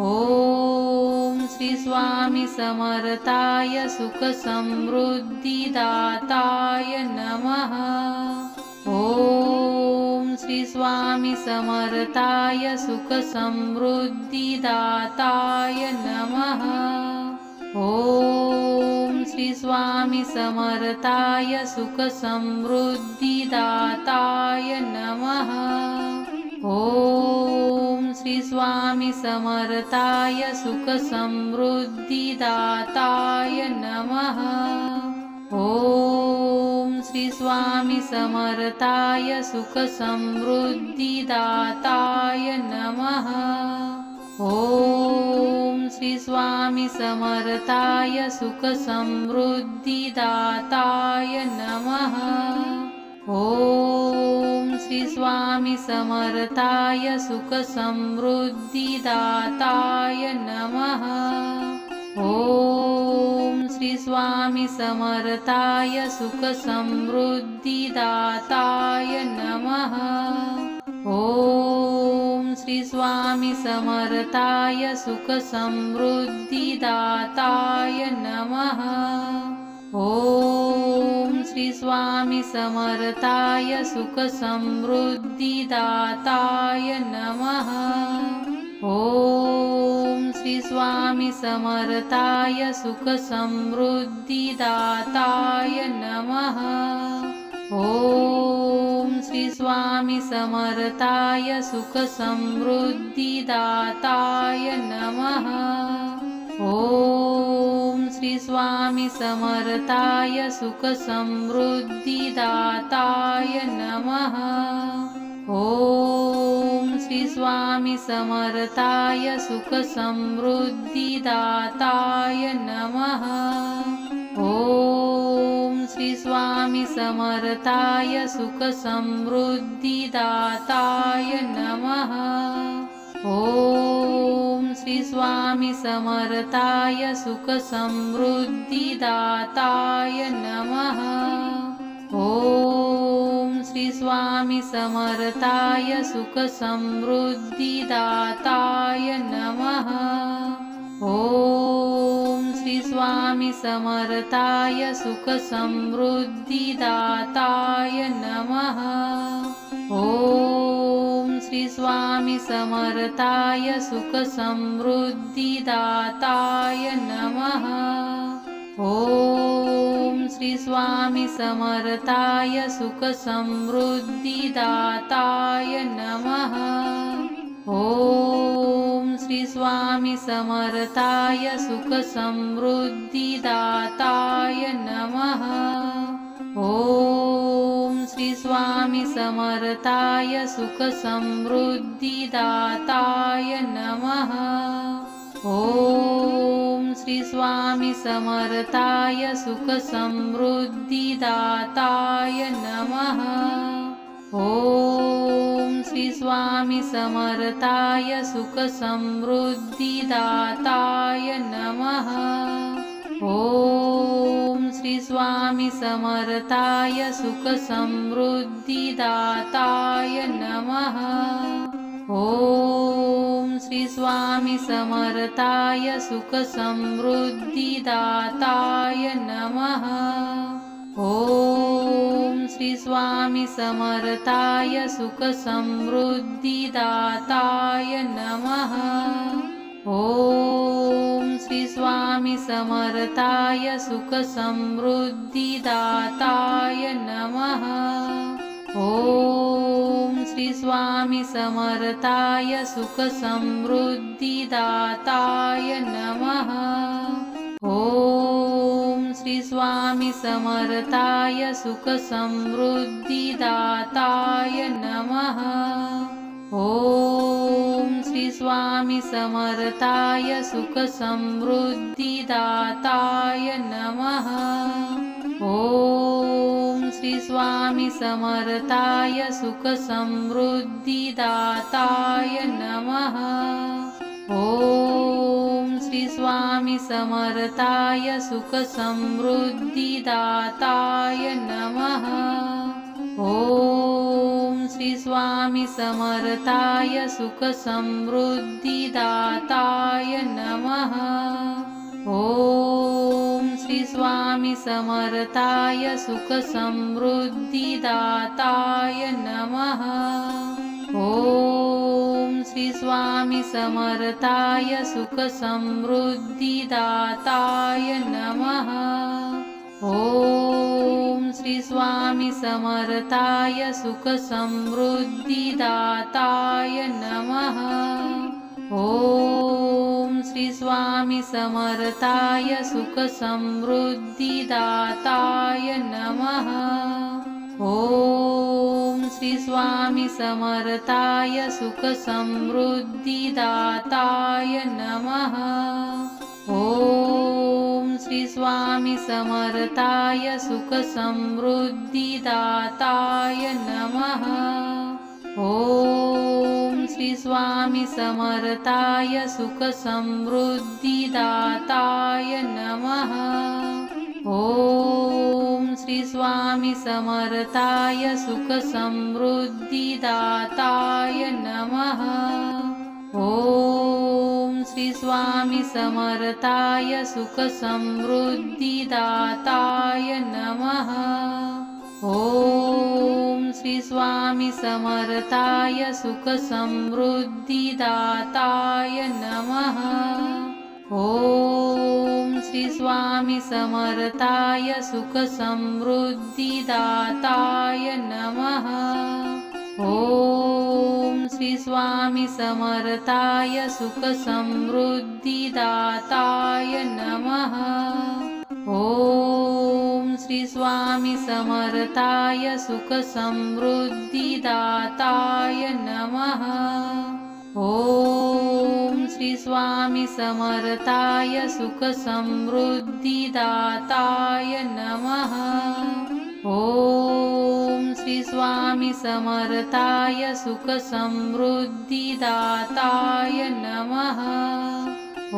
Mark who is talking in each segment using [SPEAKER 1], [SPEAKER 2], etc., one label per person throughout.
[SPEAKER 1] ॐ श्री स्वामी समर्थाय सुखसमृद्धिदाताय नमः। ॐ श्री स्वामी समर्थाय सुखसमृद्धिदाताय नमः। ॐ श्री स्वामी समर्थाय सुखसमृद्धिदाताय नमः। ॐ श्री स्वामी समर्थाय सुखसमृद्धिदाताय नमः। ॐ श्री स्वामी समर्थाय सुखसमृद्धिदाताय नमः। ॐ श्री स्वामी समर्थाय सुखसमृद्धिदाताय नमः ॐ श्री स्वामी समर्थाय सुखसमृद्धिदाताय नमः। ॐ श्री स्वामी समर्थाय सुखसमृद्धिदाताय नमः। ॐ श्री स्वामी समर्थाय सुखसमृद्धिदाताय नमः। ॐ श्री स्वामी समर्थाय सुखसमृद्धिदाताय नमः। ॐ श्री स्वामी समर्थाय सुखसमृद्धिदाताय नमः। ॐ श्री स्वामी समर्थाय सुखसमृद्धिदाताय नमः। ॐ श्री स्वामी समर्थाय सुखसमृद्धिदाताय नमः। ॐ श्री स्वामी समर्थाय सुखसमृद्धिदाताय नमः। ॐ श्री स्वामी समर्थाय सुखसमृद्धिदाताय नमः ॐ श्री स्वामी समर्थाय सुखसमृद्धिदाताय नमः। ॐ श्री स्वामी समर्थाय सुखसमृद्धिदाताय नमः। ॐ श्री स्वामी समर्थाय सुखसमृद्धिदाताय नमः। ॐ श्री स्वामी समर्थाय सुखसमृद्धिदाताय नमः। ॐ श्री स्वामी समर्थाय सुखसमृद्धिदाताय नमः। ॐ श्री स्वामी समर्थाय सुखसमृद्धिदाताय नमः। ॐ स्वामी समर्थाय सुखसमृद्धिदाताय नमः। ॐ श्री स्वामी समर्थाय सुखसमृद्धिदाताय नमः। ॐ श्री स्वामी समर्थाय सुखसमृद्धिदाताय स्वामी समर्थाय सुखसमृद्धिदाताय नमः। ॐ श्री स्वामी समर्थाय सुखसमृद्धिदाताय नमः। ॐ श्री स्वामी समर्थाय सुखसमृद्धिदाताय नमः। ॐ स्वामी समर्थाय सुखसमृद्धिदाताय नमः। ॐ श्री स्वामी समर्थाय सुखसमृद्धिदाताय नमः। ॐ श्री स्वामी समर्थाय सुखसमृद्धिदाताय नमः। ॐ श्री स्वामी समर्थाय सुखसमृद्धिदाताय नमः। ॐ श्री स्वामी समर्थाय सुखसमृद्धिदाताय नमः। ॐ श्री स्वामी समर्थाय सुखसमृद्धिदाताय नमः। ॐ श्री समर्थाय सुखसमृद्धिदाताय नमः। ॐ श्री समर्थाय सुखसमृद्धिदाताय नमः। ॐ श्री स्वामी समर्थाय सुखसमृद्धिदाताय नमः ॐ श्री स्वामी समर्थाय सुखसमृद्धिदाताय नमः। ॐ श्री स्वामी समर्थाय सुखसमृद्धिदाताय नमः। ॐ श्री स्वामी समर्थाय सुखसमृद्धिदाताय नमः। ॐ श्री स्वामी समर्थाय सुखसमृद्धिदाताय नमः। ॐ श्री स्वामी समर्थाय सुखसमृद्धिदाताय नमः। ॐ श्री स्वामी समर्थाय सुखसमृद्धिदाताय नमः। ॐ श्री स्वामी समर्थाय सुखसमृद्धिदाताय नमः। ॐ श्री स्वामी समर्थाय सुखसमृद्धिदाताय नमः। ॐ श्री स्वामी समर्थाय सुखसमृद्धिदाताय नमः ॐ श्री स्वामी समर्थाय सुखसमृद्धिदाताय नमः। ॐ स्वामी समर्थाय सुखसमृद्धिदाताय नमः। ॐ श्री स्वामी समर्थाय सुखसमृद्धिदाताय नमः। ॐ स्वामी समर्थाय सुखसमृद्धिदाताय नमः।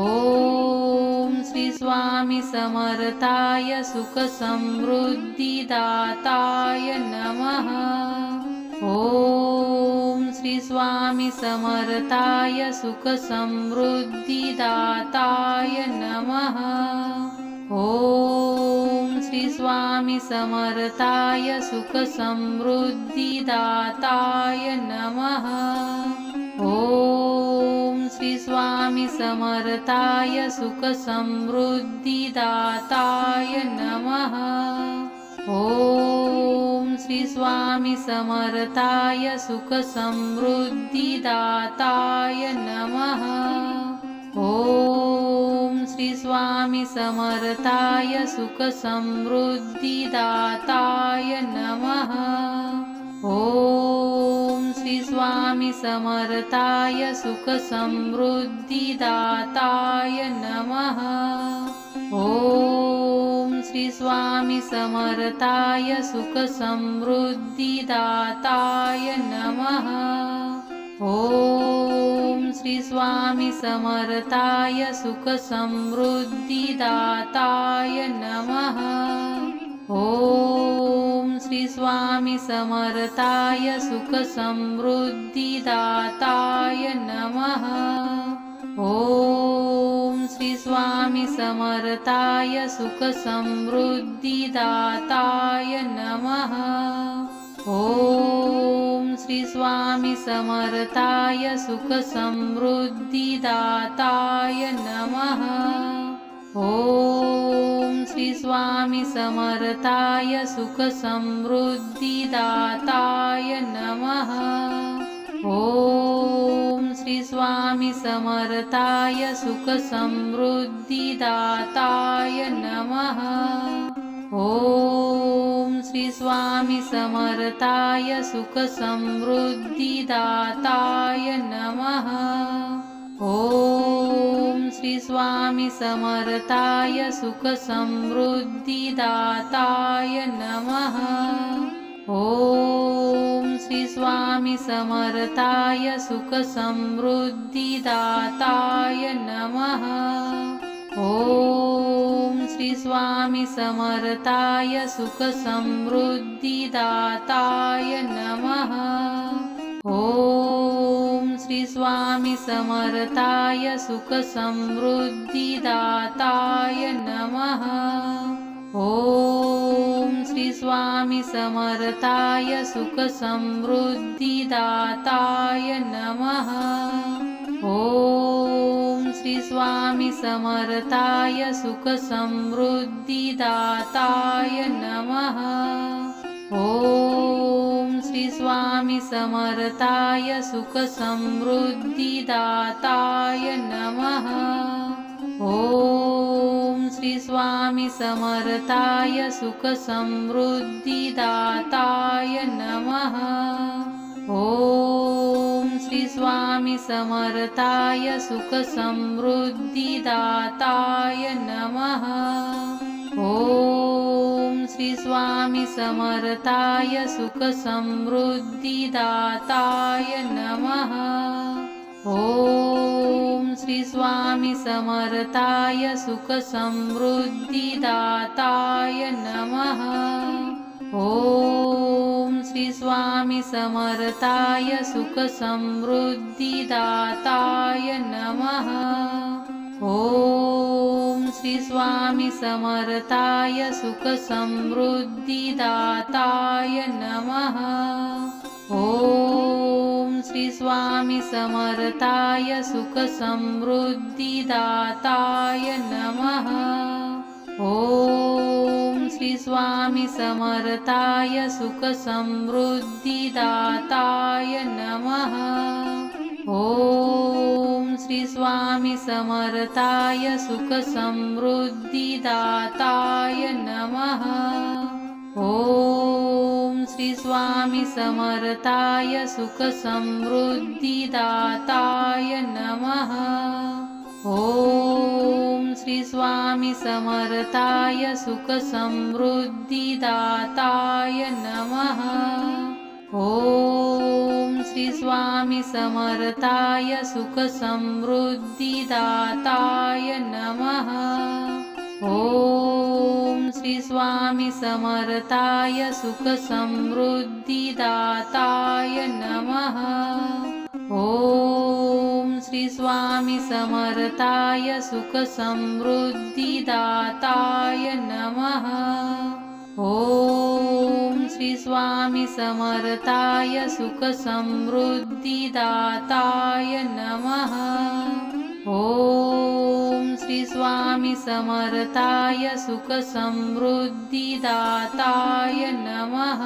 [SPEAKER 1] ॐ श्री स्वामी समर्थाय सुखसमृद्धिदाताय नमः। ॐ श्री स्वामी समर्थाय सुखसमृद्धिदाताय नमः श्री स्वामी समर्थाय सुखसमृद्धिदाताय नमः। ॐ श्री स्वामी समर्थाय सुखसमृद्धिदाताय नमः। ॐ श्री स्वामी समर्थाय सुखसमृद्धिदाताय नमः। ॐ श्री स्वामी समर्थाय सुखसमृद्धिदाताय नमः। ॐ श्री स्वामी समर्थाय सुखसमृद्धिदाताय नमः। ॐ श्री स्वामी समर्थाय सुखसमृद्धिदाताय नमः ॐ श्री स्वामी समर्थाय सुखसमृद्धिदाताय नमः। ॐ श्री स्वामी समर्थाय सुखसमृद्धिदाताय नमः। ॐ श्री स्वामी समर्थाय सुखसमृद्धिदाताय नमः। ॐ स्वामी समर्थाय सुखसमृद्धिदाताय नमः। ॐ श्री स्वामी समर्थाय सुखसमृद्धिदाताय नमः। ॐ श्री स्वामी समर्थाय सुखसमृद्धिदाताय नमः ॐ श्री स्वामी समर्थाय सुखसमृद्धिदाताय नमः। ॐ श्री स्वामी समर्थाय सुखसमृद्धिदाताय नमः। ॐ श्री स्वामी समर्थाय सुखसमृद्धिदाताय नमः। ॐ श्री स्वामी समर्थाय सुखसमृद्धिदाताय नमः। ॐ स्वामी समर्थाय सुखसमृद्धिदाताय नमः। ॐ श्री स्वामी समर्थाय सुखसमृद्धिदाताय नमः। ॐ श्री स्वामी समर्थाय सुखसमृद्धिदाताय नमः। ॐ श्री स्वामी समर्थाय सुखसमृद्धिदाताय नमः। ॐ श्री स्वामी समर्थाय सुखसमृद्धिदाताय नमः। ॐ श्री स्वामी समर्थाय सुखसमृद्धिदाताय नमः। ॐ श्री स्वामी समर्थाय सुखसमृद्धिदाताय नमः। ॐ श्री स्वामी समर्थाय सुखसमृद्धिदाताय नमः। ॐ स्वामी समर्थाय सुखसमृद्धिदाताय नमः। ॐ श्री स्वामी समर्थाय सुखसमृद्धिदाताय नमः। ॐ श्री स्वामी समर्थाय सुखसमृद्धिदाताय नमः। ॐ श्री स्वामी समर्थाय सुखसमृद्धिदाताय नमः। ॐ श्री स्वामी समर्थाय सुखसमृद्धिदाताय नमः। ॐ श्री स्वामी समर्थाय सुखसमृद्धिदाताय नमः ॐ श्री स्वामी समर्थाय सुखसमृद्धिदाताय नमः। ॐ श्री स्वामी समर्थाय सुखसमृद्धिदाताय नमः। ॐ श्री स्वामी समर्थाय सुखसमृद्धिदाताय नमः ॐ श्री स्वामी समर्थाय सुखसमृद्धिदाताय नमः। ॐ श्री स्वामी समर्थाय सुखसमृद्धिदाताय नमः। ॐ श्री स्वामी समर्थाय सुखसमृद्धिदाताय नमः।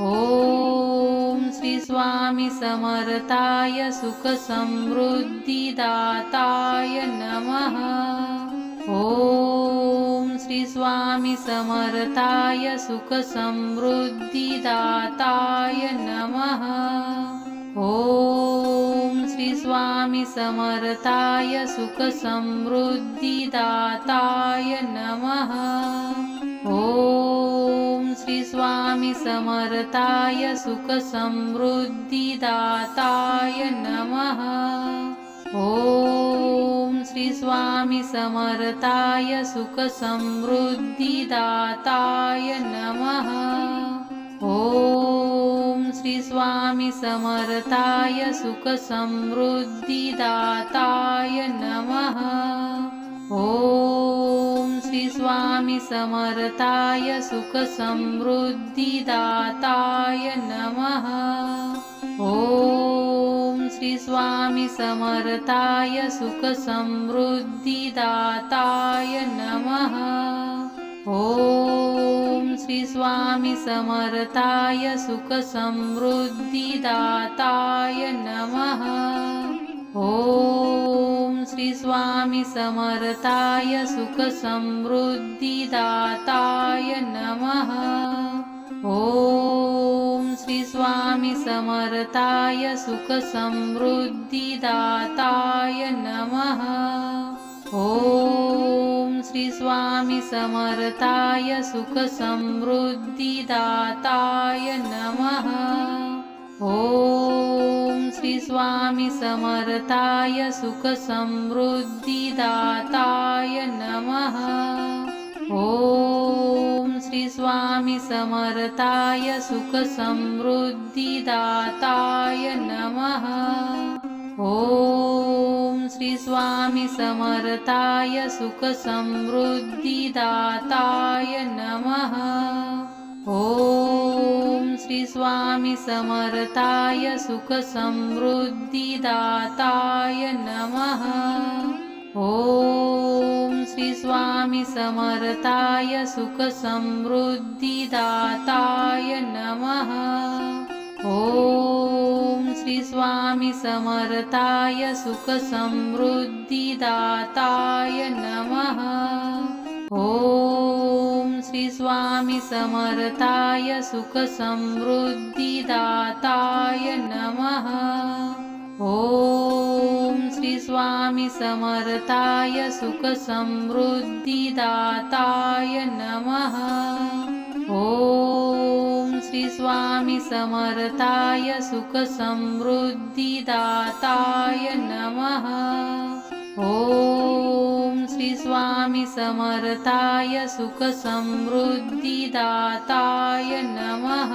[SPEAKER 1] ॐ समर्थाय सुखसमृद्धिदाताय नमः। ॐ श्री स्वामी समर्थाय सुखसमृद्धिदाताय नमः। ॐ श्री स्वामी समर्थाय सुखसमृद्धिदाताय नमः। ॐ श्री स्वामी समर्थाय सुखसमृद्धिदाताय नमः। ॐ श्री स्वामी समर्थाय सुखसमृद्धिदाताय नमः। ॐ श्री स्वामी समर्थाय सुखसमृद्धिदाताय नमः। ॐ स्वामी समर्थाय सुखसमृद्धिदाताय नमः। ॐ श्री स्वामी समर्थाय सुखसमृद्धिदाताय नमः। ॐ श्री स्वामी समर्थाय सुखसमृद्धिदाताय नमः ॐ श्री स्वामी समर्थाय सुखसमृद्धिदाताय नमः। ॐ श्री स्वामी समर्थाय सुखसमृद्धिदाताय नमः। ॐ श्री स्वामी समर्थाय सुखसमृद्धिदाताय नमः। ॐ स्वामी समर्थाय सुखसमृद्धिदाताय नमः। ॐ श्री स्वामी समर्थाय सुखसमृद्धिदाताय नमः। ॐ श्री स्वामी समर्थाय सुखसमृद्धिदाताय नमः ॐ श्री स्वामी समर्थाय सुखसमृद्धिदाताय नमः। ॐ श्री स्वामी समर्थाय सुखसमृद्धिदाताय नमः। ॐ श्री स्वामी समर्थाय सुखसमृद्धिदाताय नमः ॐ श्री स्वामी समर्थाय सुखसमृद्धिदाताय नमः। ॐ श्री स्वामी समर्थाय सुखसमृद्धिदाताय नमः। ॐ श्री स्वामी समर्थाय सुखसमृद्धिदाताय नमः ॐ श्री स्वामी समर्थाय सुखसमृद्धिदाताय नमः